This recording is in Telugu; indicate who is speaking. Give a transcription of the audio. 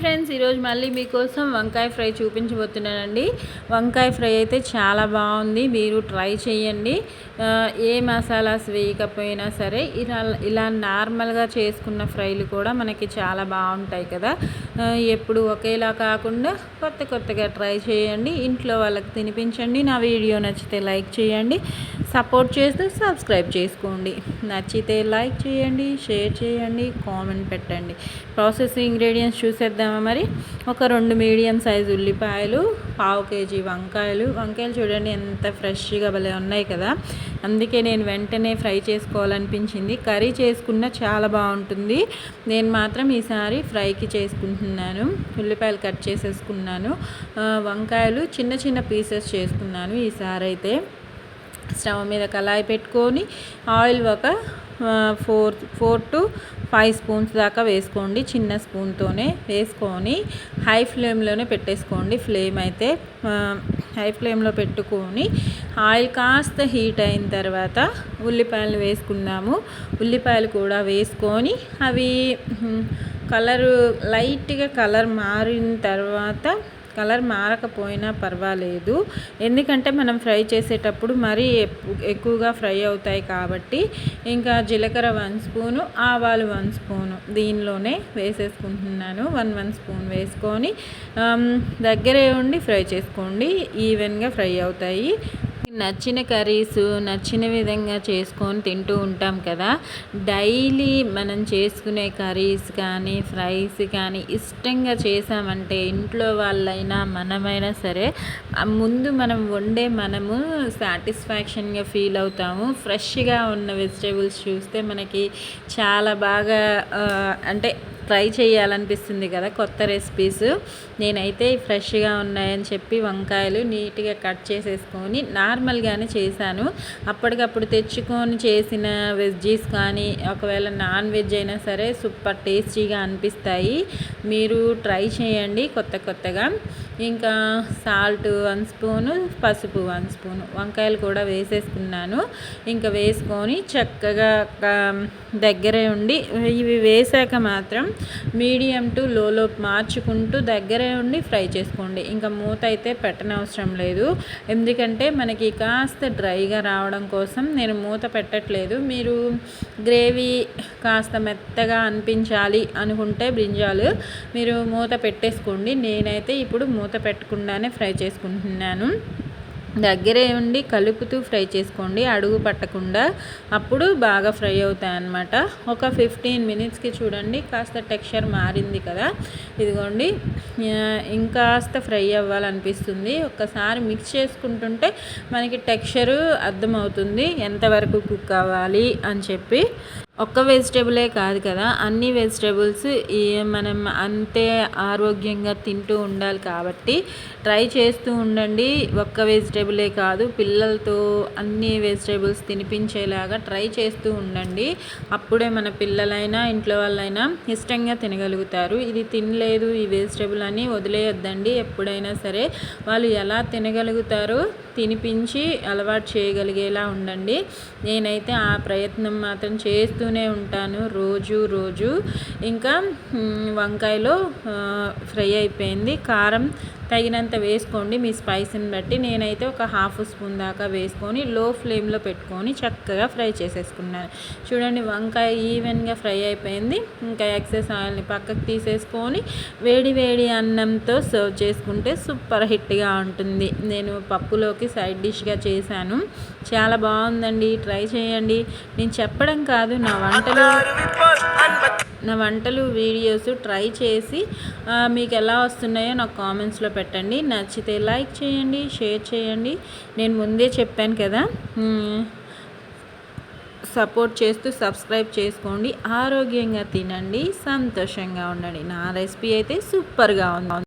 Speaker 1: ఫ్రెండ్స్ ఈరోజు మళ్ళీ మీకోసం వంకాయ ఫ్రై చూపించబోతున్నానండి. వంకాయ ఫ్రై అయితే చాలా బాగుంది మీరు ట్రై చేయండి ఏ మసాలాస్ వేయకపోయినా సరే ఇలా ఇలా నార్మల్గా చేసుకున్న ఫ్రైలు కూడా మనకి చాలా బాగుంటాయి కదా. ఎప్పుడు ఒకేలా కాకుండా కొత్త కొత్తగా ట్రై చేయండి. ఇంట్లో వాళ్ళకి తినిపించండి. నా వీడియో నచ్చితే లైక్ చేయండి. సపోర్ట్ చేస్తూ సబ్స్క్రైబ్ చేసుకోండి. నచ్చితే లైక్ చేయండి షేర్ చేయండి కామెంట్ పెట్టండి. ప్రాసెస్ ఇంగ్రీడియంట్స్ చూసేద్దామా మరి? ఒక రెండు మీడియం సైజు ఉల్లిపాయలు పావు కేజీ వంకాయలు. వంకాయలు చూడండి ఎంత ఫ్రెష్గా భలే ఉన్నాయి కదా. అందుకే నేను వెంటనే ఫ్రై చేసుకోవాలనిపించింది. కర్రీ చేసుకున్న చాలా బాగుంటుంది. నేను మాత్రం ఈసారి ఫ్రైకి చేసుకుంటున్నాను. ఉల్లిపాయలు కట్ చేసేసుకున్నాను. వంకాయలు చిన్న చిన్న పీసెస్ చేసుకున్నాను ఈసారి అయితే స్టవ్ మీద కళాయి పెట్టుకొని ఆయిల్ ఒక four four to five spoons దాకా వేసుకోండి చిన్న స్పూన్తోనే. వేసుకొని హై ఫ్లేమ్లోనే పెట్టేసుకోండి ఫ్లేమ్ అయితే. హై ఫ్లేమ్లో పెట్టుకొని ఆయిల్ కాస్త హీట్ అయిన తర్వాత ఉల్లిపాయలు వేసుకున్నాము ఉల్లిపాయలు కూడా వేసుకొని అవి కలరు లైట్గా కలర్ మారిన తర్వాత కలర్ మారకపోయినా పర్వాలేదు. ఎందుకంటే మనం ఫ్రై చేసేటప్పుడు మరీ ఎక్కువగా ఫ్రై అవుతాయి కాబట్టి ఇంకా జీలకర్ర వన్ స్పూను ఆవాలు వన్ స్పూను దీనిలోనే వేసేసుకుంటున్నాను. వన్ వన్ స్పూన్ వేసుకొని దగ్గరే ఉండి ఫ్రై చేసుకోండి. ఈవెన్గా ఫ్రై అవుతాయి. నచ్చిన కర్రీస్ నచ్చిన విధంగా చేసుకొని తింటూ ఉంటాం కదా. డైలీ మనం చేసుకునే కర్రీస్ కానీ ఫ్రైస్ కానీ ఇష్టంగా చేసామంటే ఇంట్లో వాళ్ళైనా మనమైనా సరే ముందు మనం వండే మనము సాటిస్ఫాక్షన్గా ఫీల్ అవుతాము. ఫ్రెష్గా ఉన్న వెజిటేబుల్స్ చూస్తే మనకి చాలా బాగా అంటే ట్రై చేయాలనిపిస్తుంది కదా కొత్త రెసిపీస్ నేనైతే ఫ్రెష్గా ఉన్నాయని చెప్పి వంకాయలు నీట్గా కట్ చేసేసుకొని నార్మల్గానే చేశాను. అప్పటికప్పుడు తెచ్చుకొని చేసిన వెజ్జీస్ కానీ ఒకవేళ నాన్ వెజ్ అయినా సరే సూపర్ టేస్టీగా అనిపిస్తాయి. మీరు ట్రై చేయండి కొత్త కొత్తగా. ఇంకా సాల్ట్ వన్ స్పూను పసుపు వన్ స్పూను వంకాయలు కూడా వేసేసుకున్నాను. ఇంకా వేసుకొని చక్కగా దగ్గరే ఉండి ఇవి వేసాక మాత్రం మీడియం టు లోలో మార్చుకుంటూ దగ్గరే ఉండి ఫ్రై చేసుకోండి. ఇంకా మూత అయితే పెట్టనవసరం లేదు. ఎందుకంటే మనకి కాస్త డ్రైగా రావడం కోసం నేను మూత పెట్టట్లేదు. మీరు గ్రేవీ కాస్త మెత్తగా అనిపించాలి అనుకుంటే బ్రింజాలు మీరు మూత పెట్టేసుకోండి. నేనైతే ఇప్పుడు మూత పెట్టకుండానే ఫ్రై చేసుకుంటున్నాను. దగ్గరే ఉండి కలుపుతూ ఫ్రై చేసుకోండి. అడుగు పట్టకుండా అప్పుడు బాగా ఫ్రై అవుతాయి అన్నమాట ఒక ఫిఫ్టీన్ మినిట్స్కి చూడండి. కాస్త టెక్స్చర్ మారింది కదా. ఇదిగోండి. ఇంకాస్త ఫ్రై అవ్వాలనిపిస్తుంది. ఒక్కసారి మిక్స్ చేసుకుంటుంటే మనకి టెక్స్చరు అర్థమవుతుంది. ఎంతవరకు కుక్ అవ్వాలి అని చెప్పి. ఒక్క వెజిటేబులే కాదు కదా అన్ని వెజిటేబుల్స్ మనం అంతే ఆరోగ్యంగా తింటూ ఉండాలి కాబట్టి ట్రై చేస్తూ ఉండండి. ఒక్క వెజిటేబులే కాదు పిల్లలతో అన్ని వెజిటేబుల్స్ తినిపించేలాగా ట్రై చేస్తూ ఉండండి. అప్పుడే మన పిల్లలైనా ఇంట్లో వాళ్ళైనా ఇష్టంగా తినగలుగుతారు. ఇది తినలేదు ఈ వెజిటేబుల్ అని వదిలేయొద్దండి. ఎప్పుడైనా సరే వాళ్ళు ఎలా తినగలుగుతారో తినిపించి అలవాటు చేయగలిగేలా ఉండండి. నేనైతే ఆ ప్రయత్నం మాత్రం చేస్తూ చేస్తూనే ఉంటాను రోజు రోజు. ఇంకా వంకాయలో ఫ్రై అయిపోయింది. కారం తగినంత వేసుకోండి మీ స్పైసీని బట్టి. నేనైతే ఒక హాఫ్ స్పూన్ దాకా వేసుకొని లో ఫ్లేమ్లో పెట్టుకొని చక్కగా ఫ్రై చేసేసుకున్నాను. చూడండి వంకాయ ఈవెన్గా ఫ్రై అయిపోయింది. ఇంకా ఎక్సెస్ ఆయిల్ని పక్కకు తీసేసుకొని వేడి వేడి అన్నంతో సర్వ్ చేసుకుంటే సూపర్ హిట్గా ఉంటుంది. నేను పప్పులోకి సైడ్ డిష్గా చేశాను. చాలా బాగుందండి. ట్రై చేయండి. నేను చెప్పడం కాదు నా వంటలు నా వంటలు వీడియోస్ ట్రై చేసి మీకు ఎలా వస్తున్నాయో నాకు కామెంట్స్లో పెట్టండి. నచ్చితే లైక్ చేయండి షేర్ చేయండి. నేను ముందే చెప్పాను కదా సపోర్ట్ చేస్తూ సబ్స్క్రైబ్ చేసుకోండి. ఆరోగ్యంగా తినండి సంతోషంగా ఉండండి. నా రెసిపీ అయితే సూపర్గా ఉంది.